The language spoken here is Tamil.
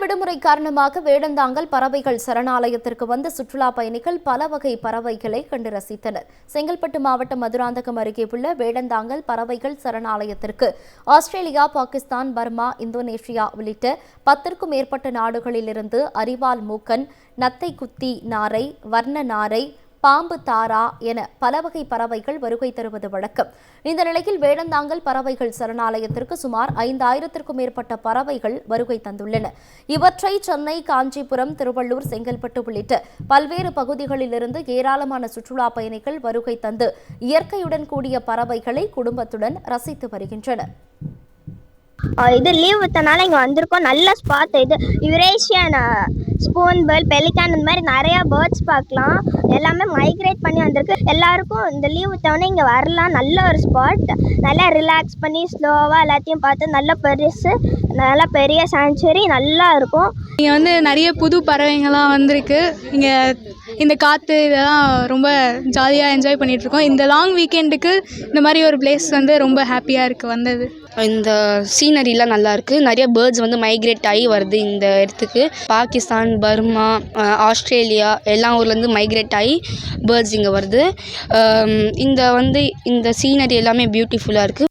விடுமுறை காரணமாக வேடந்தாங்கல் பறவைகள் சரணாலயத்திற்கு வந்த சுற்றுலா பயணிகள் பல வகை பறவைகளை கண்டு ரசித்தனர். செங்கல்பட்டு மாவட்டம் மதுராந்தகம் அருகே உள்ள வேடந்தாங்கல் பறவைகள் சரணாலயத்திற்கு ஆஸ்திரேலியா பாகிஸ்தான் பர்மா இந்தோனேஷியா உள்ளிட்ட பத்திற்கும் மேற்பட்ட நாடுகளிலிருந்து அரிவாள் மூக்கன் நத்தை குத்தி நாரை வர்ண நாரை பாம்பு தாரா என பல வகை பறவைகள் வருகை தருவது வழக்கம். இந்த நிலையில் வேடந்தாங்கல் பறவைகள் சரணாலயத்திற்கு சுமார் ஐந்தாயிரத்திற்கும் மேற்பட்ட பறவைகள் வருகை தந்துள்ளன. இவற்றை சென்னை காஞ்சிபுரம் திருவள்ளூர் செங்கல்பட்டு உள்ளிட்ட பல்வேறு பகுதிகளிலிருந்து ஏராளமான சுற்றுலா பயணிகள் வருகை தந்து இயற்கையுடன் கூடிய பறவைகளை குடும்பத்துடன் ரசித்து வருகின்றனர். இது லீவ் விட்டனால இங்கே வந்திருக்கோம். நல்ல ஸ்பாட் இது. யுரேஷியன் ஸ்பூன் பேர்ல் பெலிகான் இந்த மாதிரி நிறையா பேர்ட்ஸ் பார்க்கலாம். எல்லாமே மைக்ரேட் பண்ணி வந்திருக்கு. எல்லாருக்கும் இந்த லீவ் விட்டவொடனே இங்கே வரலாம். நல்ல ஒரு ஸ்பாட் நல்லா ரிலாக்ஸ் பண்ணி ஸ்லோவாக எல்லாத்தையும் பார்த்து நல்ல பெருசு நல்ல பெரிய சாங்சுரி நல்லா இருக்கும். இங்கே வந்து நிறைய புது பறவைங்கள்லாம் வந்திருக்கு. இங்கே இந்த காற்று இதெல்லாம் ரொம்ப ஜாலியாக என்ஜாய் பண்ணிகிட்ருக்கோம் இந்த லாங் வீக்கெண்டுக்கு இந்த மாதிரி ஒரு பிளேஸ் வந்து ரொம்ப ஹாப்பியாக இருக்குது வந்தது. இந்த சீனரிலாம் நல்லாயிருக்கு நிறைய பேர்ட்ஸ் வந்து மைக்ரேட் ஆகி வருது இந்த இடத்துக்கு. பாகிஸ்தான் பர்மா ஆஸ்திரேலியா எல்லா ஊர்லேருந்து மைக்ரேட் ஆகி பேர்ட்ஸ் இங்கே வருது. இந்த வந்து இந்த சீனரி எல்லாமே பியூட்டிஃபுல்லாக இருக்குது